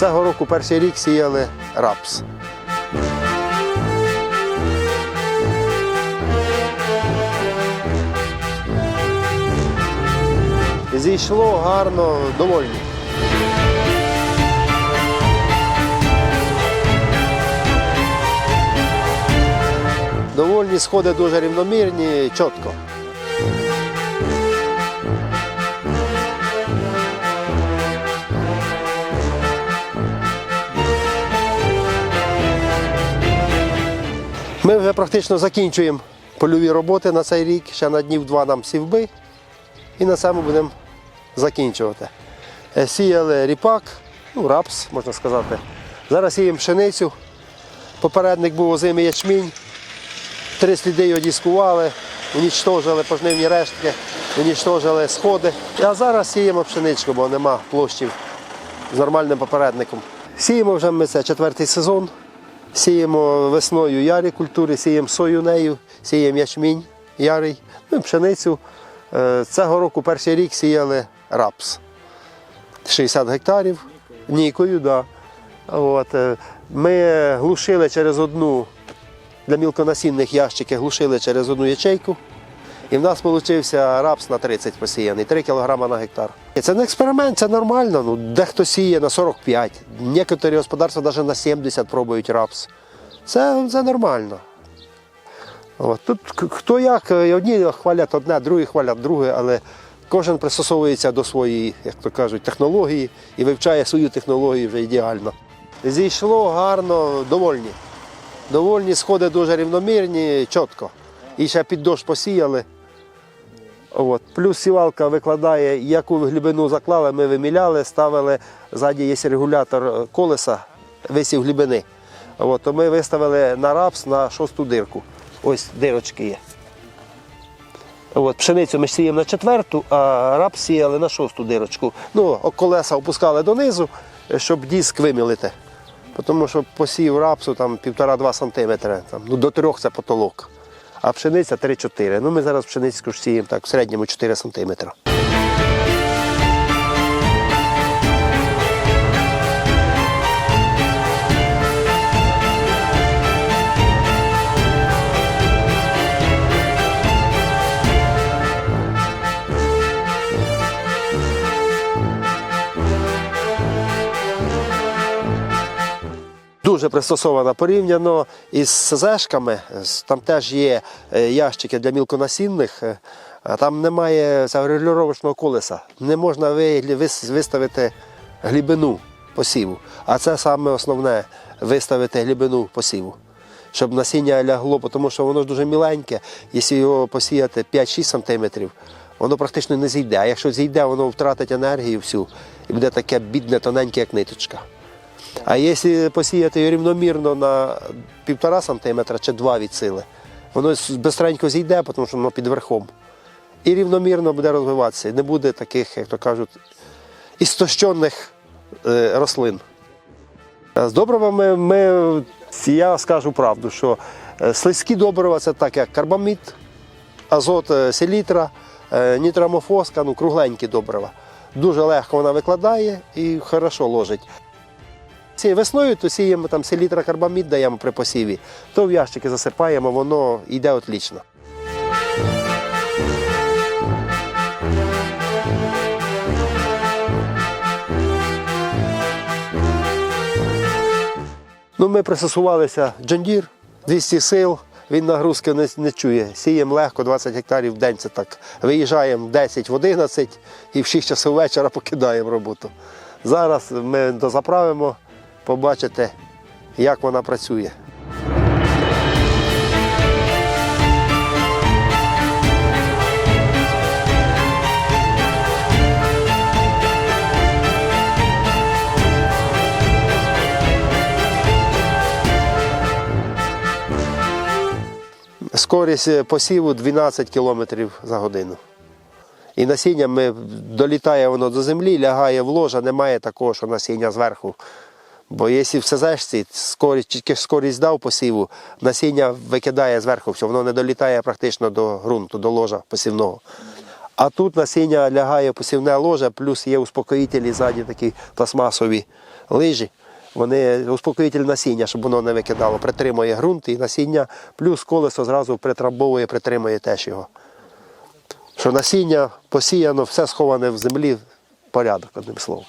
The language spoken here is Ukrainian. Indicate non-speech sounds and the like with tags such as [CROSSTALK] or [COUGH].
Цього року перший рік сіяли рапс. Зійшло гарно, довольні. Довольні сходи дуже рівномірні, чітко. Вже практично закінчуємо польові роботи на цей рік. Ще на днів два нам сівби. І на цьому будемо закінчувати. Е, Сіяли ріпак, ну, рапс, можна сказати. Зараз сіємо пшеницю. Попередник був озимий ячмінь. Три сліди його дискували, унічтожили пожнивні рештки, унічтожили сходи. А зараз сіємо пшеничку, бо нема площів з нормальним попередником. Сіємо вже ми це четвертий сезон. Сіємо весною ярі культури, сіємо сою нею, сіємо ячмінь ярий, ну і пшеницю. Е, Цього року перший рік сіяли рапс. 60 гектарів нікою, да. От, е, ми глушили через одну для мілконасінних ящиків, глушили через одну ячейку. І в нас вийшов рапс на 30 посіяний, 3 кг на гектар. І Це не експеримент, це нормально. Ну, дехто сіє на 45, некоторі господарства навіть на 70 пробують рапс. Це, це нормально. От. Тут хто як, е, одні хвалять одне, другі хвалять друге, але кожен пристосовується до своєї, як то кажуть, технології і вивчає свою технологію вже ідеально. Зійшло гарно, довольні. Довольні сходи дуже рівномірні, чітко. І ще під дощ посіяли. От. Плюс сівалка викладає, яку глибину заклали, ми виміляли, ставили, ззаді є регулятор е, колеса, висів глибини. От. То ми виставили на рапс на шосту дирку. Ось дирочки є. От, пшеницю ми сіємо на четверту, а рапс сіяли на шосту дирочку. Ну, колеса опускали донизу, е, щоб диск вимілити. Тому що посів рапсу там 1,5-2 см, там, ну, до 3 це потолок. А пшениця 3-4. Ну, ми зараз пшеницю сіємо так, в середньому 4 см. Дуже пристосована порівняно із СЗшками. Там теж є е, ящики для мілконасінних, е, а там немає цього регулювачного колеса. Не можна виставити глибину посіву. А це саме основне виставити глибину посіву. Щоб насіння лягло, тому що воно ж дуже міленьке. Якщо його посіяти 5-6 см, воно практично не зійде. А якщо зійде, воно втратить енергію всю і буде таке бідне, тоненьке, як ниточка. А якщо посіяти рівномірно на півтора сантиметра чи два від сили, воно швидко зійде, тому що воно під верхом. І рівномірно буде розвиватися. Не буде таких, як то кажуть, істощених е, рослин. Е, З добривами ми, я скажу правду, що е, слизькі добрива це так, як карбамід, азот селітра, нітрамофоска, ну кругленькі добрива. Дуже легко вона викладає і хорошо ложить. Весною то сіємо там селітра карбамід даємо при посіві, то в ящики засипаємо, воно йде отлично. Ну, ми пристосувалися Джондір, 200 сил, він нагрузки не, не чує. Сіємо легко, 20 гектарів в день це так. Виїжджаємо в 10 в 11 і в 6 часов вечора [LAUGHS] покидаємо роботу. Зараз ми дозаправимо, побачите, як вона працює. Скорість посіву 12 км за годину. І насіння ми, долітає воно до землі, лягає в ложа, немає такого, що насіння зверху. Бо якщо в СЗшці скорість, тільки скорість дав посіву, насіння викидає зверху, все, воно не долітає практично до ґрунту, до ложа посівного. А тут насіння лягає посівне ложе, плюс є успокоїтелі ззаді такі пластмасові лижі. Вони успокоїтель насіння, щоб воно не викидало, притримує ґрунт і насіння, плюс колесо зразу притрамбовує, притримує теж його. Що насіння посіяно, все сховане в землі, порядок, одним словом.